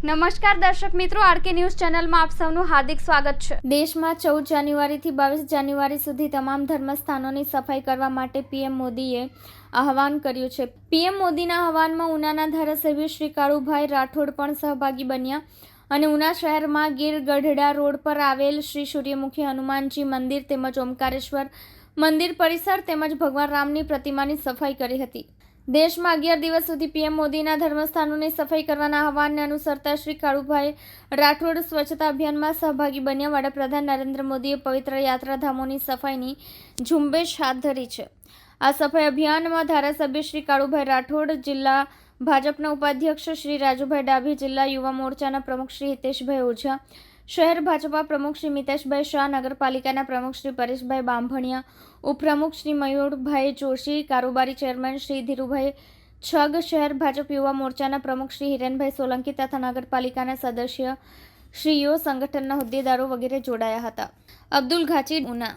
નમસ્કાર દર્શક મિત્રો, આરકે ન્યૂઝ ચેનલમાં આપ સૌનું હાર્દિક સ્વાગત છે. દેશમાં ચૌદ જાન્યુઆરીથી બાવીસ જાન્યુઆરી સુધી તમામ ધર્મસ્થાનોની સફાઈ કરવા માટે પીએમ મોદીએ આહવાન કર્યું છે. પીએમ મોદીના આહવાનમાં ઉનાના ધારાસભ્ય શ્રી કાળુભાઈ રાઠોડ પણ સહભાગી બન્યા અને ઉના શહેરમાં ગીર ગઢડા રોડ પર આવેલ શ્રી સૂર્યમુખી હનુમાનજી મંદિર તેમજ ઓમકારેશ્વર મંદિર પરિસર તેમજ ભગવાન રામની પ્રતિમાની સફાઈ કરી હતી. દેશમાં અગિયાર દિવસ સુધી પીએમ મોદીના ધર્મસ્થાનોની સફાઈ કરવાના આહવાનને અનુસરતા શ્રી કાળુભાઈ રાઠોડ સ્વચ્છતા અભિયાનમાં સહભાગી બન્યા વડાપ્રધાન નરેન્દ્ર મોદીએ પવિત્ર યાત્રાધામોની સફાઈની ઝુંબેશ હાથ ધરી છે. આ સફાઈ અભિયાનમાં ધારાસભ્ય શ્રી કાળુભાઈ રાઠોડ, જિલ્લા ભાજપના ઉપાધ્યક્ષ શ્રી રાજુભાઈ ડાભી, જિલ્લા યુવા મોરચાના પ્રમુખ શ્રી હિતેશભાઈ ઓઝા શહેર ભાજપા પ્રમુખ શ્રી મિતેશભાઈ શાહ, નગરપાલિકાના પ્રમુખ શ્રી પરેશભાઈ બાંભણિયા, ઉપપ્રમુખ શ્રી મયુરભાઈ જોશી, કારોબારી ચેરમેન શ્રી ધીરુભાઈ છગ, શહેર ભાજપ યુવા મોરચાના પ્રમુખ શ્રી હિરેનભાઈ સોલંકી તથા નગરપાલિકાના સદસ્ય શ્રીઓ, સંગઠનના હોદ્દેદારો વગેરે જોડાયા હતા. અબ્દુલ ઘાચી, ઉના